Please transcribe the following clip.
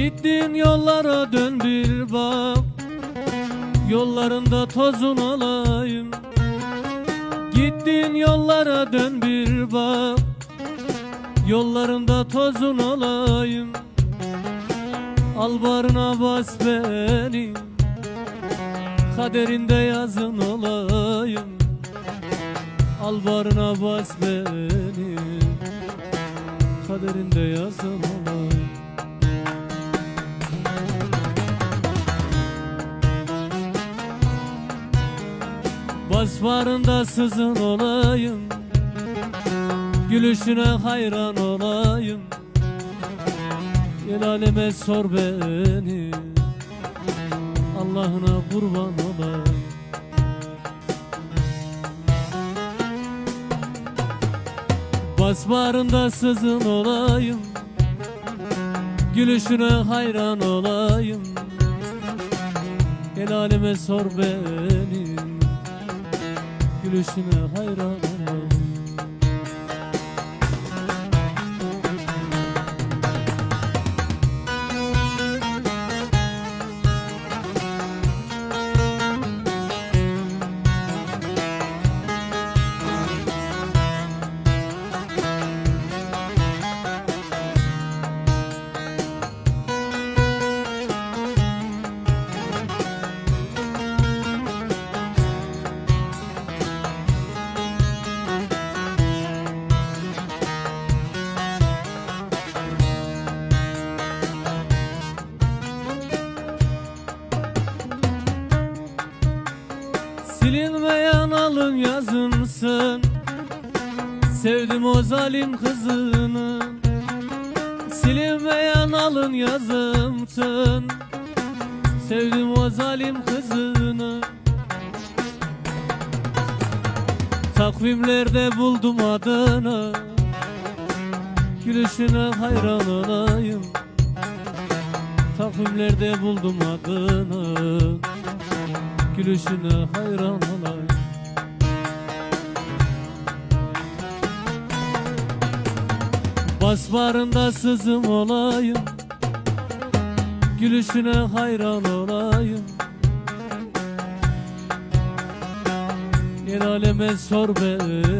Gittiğin yollara dön bir bak. Yollarında tozun olayım. Gittiğin yollara dön bir bak. Yollarında tozun olayım. Al barına bas beni. Kaderinde yazın olayım. Al barına bas beni. Kaderinde yazın olayım Bas barında sızın olayım. Gülüşüne hayran olayım. El aleme sor beni. Allah'ına kurban olayım. Bas barında sızın olayım. Gülüşüne hayran olayım. El aleme sor beni Gülüşüne hayran alın yazımsın. Sevdim o zalim kızını. Silinmeyen alın yazımsın. Sevdim o zalim kızını. Takvimlerde buldum adını. Gülüşüne hayran olayım. Takvimlerde buldum adını. Gülüşüne hayran olayım Bas barında sızım olayım. Gülüşüne hayran olayım. El aleme sor beni